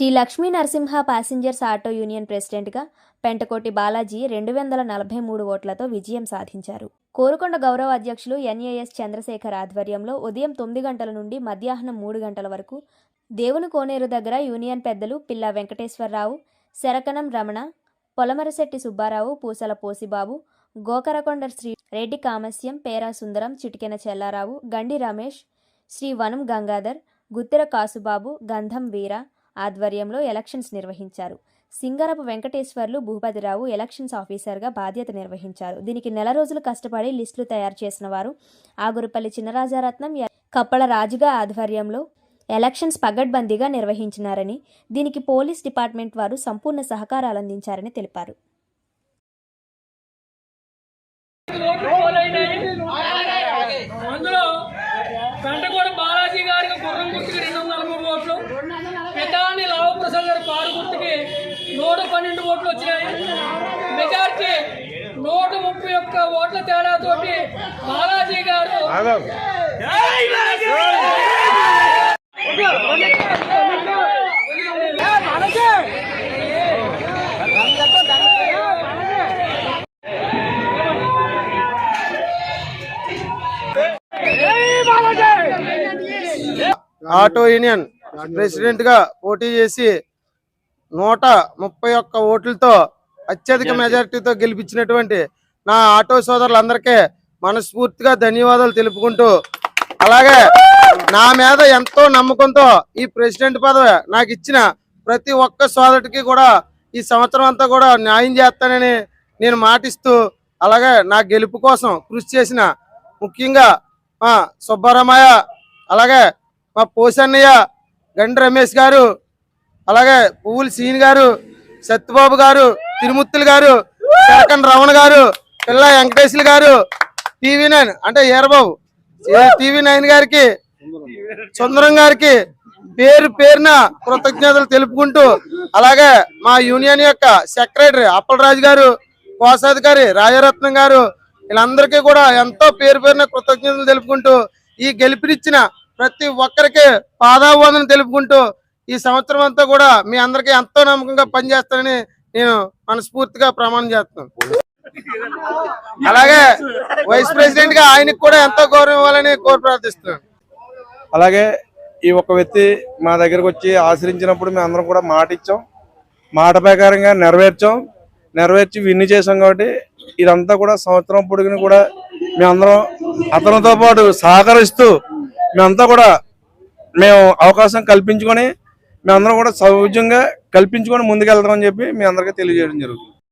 Sri Lakshmi Narasimha passengers auto union ప్రెసిడెంట్గా పెంటకోటి బాలాజీ రెండు వందల నలభై మూడు ఓట్లతో విజయం సాధించారు. కోరుకొండ గౌరవ అధ్యక్షులు ఎన్ఏఎస్ చంద్రశేఖర్ ఆధ్వర్యంలో ఉదయం తొమ్మిది గంటల నుండి మధ్యాహ్నం మూడు గంటల వరకు దేవుని కోనేరు దగ్గర యూనియన్ పెద్దలు పిల్ల వెంకటేశ్వరరావు శరకనం రమణ పొలమరశెట్టి సుబ్బారావు పూసల పోసిబాబు గోకరకొండ శ్రీ రెడ్డి కామస్యం పేరా సుందరం చిటికెన చెల్లారావు గండి రమేష్ శ్రీ వనం గంగాధర్ గుత్తెర కాసుబాబు గంధం వీర ఆధ్వర్యంలో ఎలక్షన్స్ నిర్వహించారు సింగరపు వెంకటేశ్వర్లు భూపతిరావు ఎలక్షన్స్ ఆఫీసర్గా బాధ్యత నిర్వహించారు దీనికి నెల రోజులు కష్టపడి లిస్టులు తయారు చేసిన వారు ఆగురుపల్లి చిన్నరాజారత్నం కప్పల రాజుగా ఆధ్వర్యంలో ఎలక్షన్స్ పగడ్బందీగా నిర్వహించినారని దీనికి పోలీస్ డిపార్ట్మెంట్ వారు సంపూర్ణ సహకారాలు అందించారని తెలిపారు ఓట్లు పోలైనాయి. అందులో పెంటకోడ బాలాజీ గారికి గుర్రం గుర్తుకి రెండు వందల మూడు ఓట్లు పితాని లావప్రసాద్ గారి కారు గుర్తుకి నూట పన్నెండు ఓట్లు వచ్చినాయి. మెజార్టీ నూట ముప్పై ఒక్క ఓట్ల తేడాతోటి బాలాజీ గారు ఆటో యూనియన్ ప్రెసిడెంట్గా పోటీ చేసి నూట ముప్పై ఒక్క ఓట్లతో అత్యధిక మెజారిటీతో గెలిపించినటువంటి నా ఆటో సోదరులందరికీ మనస్ఫూర్తిగా ధన్యవాదాలు తెలుపుకుంటూ అలాగే నా మీద ఎంతో నమ్మకంతో ఈ ప్రెసిడెంట్ పదవి నాకు ఇచ్చిన ప్రతి ఒక్క సోదరుడికి కూడా ఈ సంవత్సరం అంతా కూడా న్యాయం చేస్తానని నేను మాటిస్తూ అలాగే నా గెలుపు కోసం కృషి చేసిన ముఖ్యంగా మా సుబ్బరామయ్య అలాగే మా పోసన్నయ్య గండి రమేష్ గారు అలాగే పువ్వుల సీన్ గారు సత్యబాబు గారు తిరుమూర్తులు గారు శరకన్ రమణ గారు పిల్ల వెంకటేశ్వర గారు టీవీ నైన్ అంటే ఏరబాబు టీవీ నైన్ గారికి సుందరం గారికి పేరు పేరున కృతజ్ఞతలు తెలుపుకుంటూ అలాగే మా యూనియన్ యొక్క సెక్రటరీ అప్పలరాజు గారు కోశాధికారి రాజరత్నం గారు వీళ్ళందరికీ కూడా ఎంతో పేరు పేరున కృతజ్ఞతలు తెలుపుకుంటూ ఈ గెలుపునిచ్చిన ప్రతి ఒక్కరికి పాదావందనం తెలుపుకుంటూ ఈ సంవత్సరం అంతా కూడా మీ అందరికీ ఎంతో నమ్మకంగా పనిచేస్తానని నేను మనస్ఫూర్తిగా ప్రమాణం చేస్తున్నాను. అలాగే వైస్ ప్రెసిడెంట్గా ఆయనకు కూడా ఎంతో గౌరవం ఇవ్వాలని కోరి ప్రార్థిస్తున్నాను. అలాగే ఈ ఒక్క వ్యక్తి మా దగ్గరకు వచ్చి ఆశ్రయించినప్పుడు మేము అందరం కూడా మాట ఇచ్చాం. మాట ప్రకారంగా నెరవేర్చాం. నెరవేర్చి విన్ని చేసాం కాబట్టి ఇదంతా కూడా సంవత్సరం పొడిగిన కూడా మేమందరం అతనితో పాటు సహకరిస్తూ మేమంతా కూడా మేము అవకాశం కల్పించుకొని మేమందరం కూడా సౌజన్యంగా కల్పించుకొని ముందుకెళ్తామని చెప్పి మీ అందరికీ తెలియజేయడం జరుగుతుంది.